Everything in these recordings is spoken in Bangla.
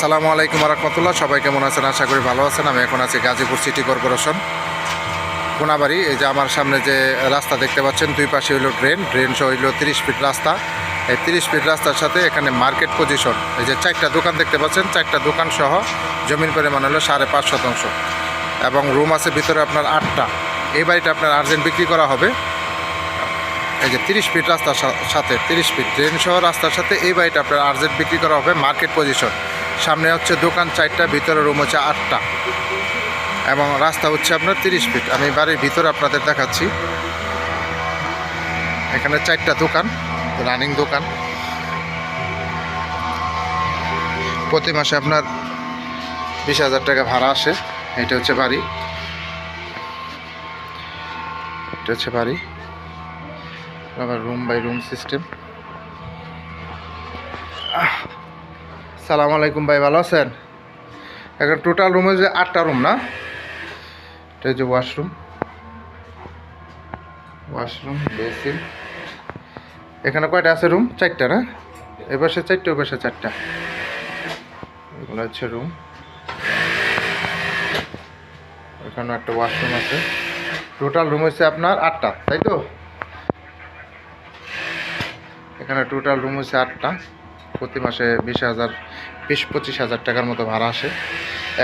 আসসালামু আলাইকুম রহমতুল্লাহ। সবাই কেমন আছেন? আশা করি ভালো আছেন। আমি এখন আছি গাজীপুর সিটি কর্পোরেশন। কোনাবাড়ি, এই যে আমার সামনে যে রাস্তা দেখতে পাচ্ছেন, দুই পাশে হইল ড্রেন। ড্রেন সহ হইল তিরিশ ফিট রাস্তা। এই তিরিশ ফিট রাস্তার সাথে এখানে মার্কেট পজিশন। এই যে চারটা দোকান দেখতে পাচ্ছেন, চারটা দোকান সহ জমির পরিমাণ হলো সাড়ে পাঁচ শতাংশ। এবং রুম আছে ভিতরে আপনার আটটা। এই বাড়িটা আপনার আর্জেন্ট বিক্রি করা হবে। এই যে তিরিশ ফিট রাস্তার সাথে তিরিশ ফিট ট্রেন সহ রাস্তার সাথে এই বাড়িটা আপনার আর্জেন্ট বিক্রি করা হবে মার্কেট পজিশন। সামনে হচ্ছে দোকান চারটা, ভিতরে রুম হচ্ছে আটটা। এবং রাস্তা হচ্ছে আপনার তিরিশ ফিট আমি বাড়ির ভিতরে আপনাদের দেখাচ্ছি। এখানে চারটা দোকান রানিং দোকান। প্রতি মাসে আপনার বিশ হাজার টাকা ভাড়া আসে। এটা হচ্ছে বাড়ি। এটা হচ্ছে বাড়ি। আবার রুম বাই রুম সিস্টেম সালাম আলাইকুম ভাই, ভালো আছেন? এখন টোটাল রুম হচ্ছে আটটা রুম না? এটা হচ্ছে ওয়াশরুম ওয়াশরুম বেসিন এখানে কয়টা আছে রুম চারটা না? এ পাশে চারটা ওই পাশে চারটা। এগুলো হচ্ছে রুম এখানে একটা ওয়াশরুম আছে। টোটাল রুম হচ্ছে আপনার আটটা, তাই তো? এখানে টোটাল রুম হচ্ছে আটটা। প্রতি মাসে বিশ হাজার, বিশ পঁচিশ হাজার টাকার মতো ভাড়া আসে।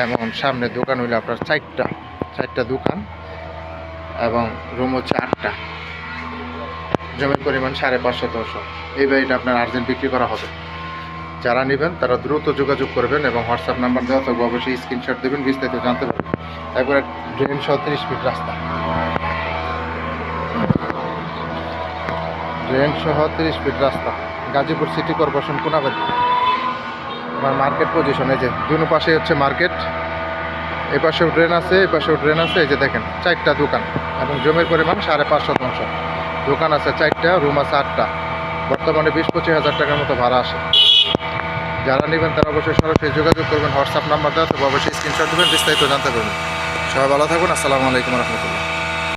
এবং সামনে দোকান হইলে আপনার চারটা চারটা দোকান এবং রুম হচ্ছে আটটা। জমির পরিমাণ সাড়ে পাঁচশো শতাংশ এই বাড়িটা আপনার আর্জেন্ট বিক্রি করা হবে। যারা নেবেন তারা দ্রুত যোগাযোগ করবেন এবং হোয়াটসঅ্যাপ নাম্বার দেওয়া থাকবে, অবশ্যই স্ক্রিনশট দেবেন, বিস্তারিত জানতে পারবেন। তারপরে ড্রেন সহ তিরিশ ফিট রাস্তা। ড্রেন সহ তিরিশ ফিট রাস্তা। Gazipur city corporation, Konabari. আমার মার্কেট পজিশন এই যে দুনো পাশে হচ্ছে মার্কেট। এই পাশেও ড্রেন আছে, এই পাশেও ড্রেন আছে, এই যে দেখেন, চারটা দোকান। এবং জমির পরিমাণ সাড়ে পাঁচ শতাংশ। দোকান আছে চারটা, রুম আছে আটটা। বর্তমানে বিশ পঁচিশ হাজার টাকার মতো ভাড়া আসে যারা নেবেন তারা অবশ্যই সরাসরি যোগাযোগ করবেন, হোয়াটসঅ্যাপ নাম্বার দেওয়া তো অবশ্যই স্ক্রিনশট দেবেন, বিস্তারিত জানতে পারবেন। সবাই ভালো থাকুন, আসসালামু আলাইকুম রহমতুল্লাহ।